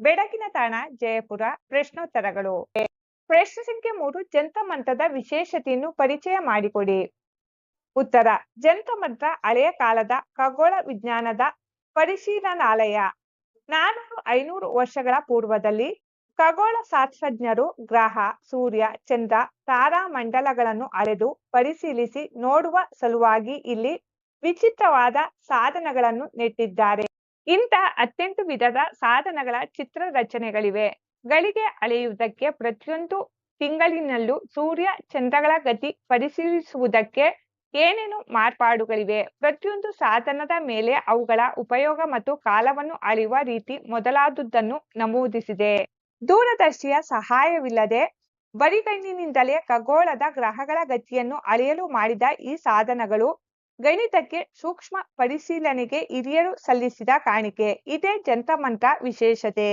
ಬೆಳಗಿನ ತಾಣ, ಜಯಪುರ, ಪ್ರಶ್ನೋತ್ತರಗಳು. ಪ್ರಶ್ನೆ ಸಂಖ್ಯೆ ಮೂರು ಜಂತಮಂತ್ರದ ವಿಶೇಷತೆಯನ್ನು ಪರಿಚಯ ಮಾಡಿಕೊಡಿ. ಉತ್ತರ ಜಂತಮಂತ್ರ ಹಳೆಯ ಕಾಲದ ಖಗೋಳ ವಿಜ್ಞಾನದ ಪರಿಶೀಲನಾಲಯ. ನಾನೂರು ಐನೂರು ವರ್ಷಗಳ ಪೂರ್ವದಲ್ಲಿ ಖಗೋಳ ಶಾಸ್ತ್ರಜ್ಞರು ಗ್ರಹ, ಸೂರ್ಯ, ಚಂದ್ರ, ತಾರಾ ಮಂಡಲಗಳನ್ನು ಅಳೆದು ಪರಿಶೀಲಿಸಿ ನೋಡುವ ಸಲುವಾಗಿ ಇಲ್ಲಿ ವಿಚಿತ್ರವಾದ ಸಾಧನಗಳನ್ನು ನೆಟ್ಟಿದ್ದಾರೆ. ಇಂಥ ಅತ್ಯಂತ ವಿಧದ ಸಾಧನಗಳ ಚಿತ್ರ ರಚನೆಗಳಿವೆ ಗಳಿಗೆ ಅಳೆಯುವುದಕ್ಕೆ ಪ್ರತಿಯೊಂದು ತಿಂಗಳಿನಲ್ಲೂ ಸೂರ್ಯ ಚಂದ್ರಗಳ ಗತಿ ಪರಿಶೀಲಿಸುವುದಕ್ಕೆ ಏನೇನು ಮಾರ್ಪಾಡುಗಳಿವೆ? ಪ್ರತಿಯೊಂದು ಸಾಧನದ ಮೇಲೆ ಅವುಗಳ ಉಪಯೋಗ ಮತ್ತು ಕಾಲವನ್ನು ಅಳೆಯುವ ರೀತಿ ಮೊದಲಾದುದನ್ನು ನಮೂದಿಸಿದೆ. ದೂರದರ್ಶಿಯ ಸಹಾಯವಿಲ್ಲದೆ ಬರಿಗಣ್ಣಿನಿಂದಲೇ ಖಗೋಳದ ಗ್ರಹಗಳ ಗತಿಯನ್ನು ಅಳೆಯಲು ಮಾಡಿದ ಈ ಸಾಧನಗಳು ಗಣಿತಕ್ಕೆ ಸೂಕ್ಷ್ಮ ಪರಿಶೀಲನೆಗೆ ಹಿರಿಯರು ಸಲ್ಲಿಸಿದ ಕಾಣಿಕೆ. ಇದೇ ಜಂತಮಂತ್ರ ವಿಶೇಷತೆ.